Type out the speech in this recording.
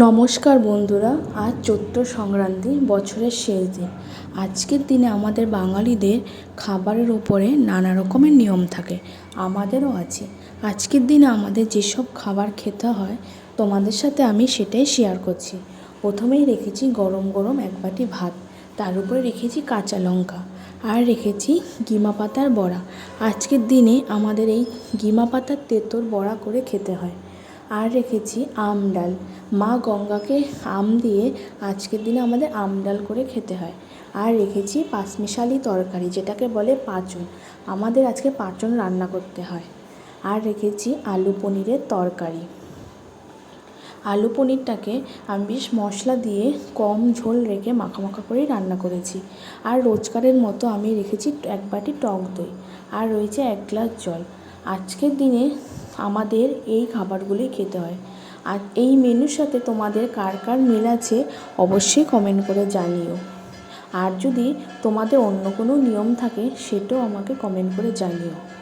নমস্কার বন্ধুরা, আজ চৈত্র সংক্রান্তি, বছরের শেষ দিন। আজকের দিনে আমাদের বাঙালিদের খাবারের ওপরে নানা রকমের নিয়ম থাকে, আমাদেরও আছে। আজকের দিনে আমাদের যেসব খাবার খেতে হয়, তোমাদের সাথে আমি সেটাই শেয়ার করছি। প্রথমেই রেখেছি গরম গরম এক বাটি ভাত, তার উপরে রেখেছি কাঁচা লঙ্কা, আর রেখেছি গিমা পাতার বড়া। আজকের দিনে আমাদের এই গিমা পাতার তেঁতোর বড়া করে খেতে হয়। আর রেখেছি আম ডাল। মা গঙ্গাকে আম দিয়ে আজকের দিনে আমাদের আম ডাল করে খেতে হয়। আর রেখেছি পাঁচমিশালি তরকারি, যেটাকে বলে পাঁচন। আমাদের আজকে পাঁচন রান্না করতে হয়। আর রেখেছি আলু পনিরের তরকারি। আলু পনিরটাকে আমি বেশ মশলা দিয়ে কম ঝোল রেখে মাখা মাখা করেই রান্না করেছি। আর রোজকারের মতো আমি রেখেছি এক বাটি টক দই। আর রয়েছে এক গ্লাস জল। আজকের দিনে আমাদের এই খাবারগুলি খেতে হয়। আর এই মেনুর সাথে তোমাদের কার কার মিল আছে অবশ্যই কমেন্ট করে জানিও। আর যদি তোমাদের অন্য কোনো নিয়ম থাকে, সেটাও আমাকে কমেন্ট করে জানিও।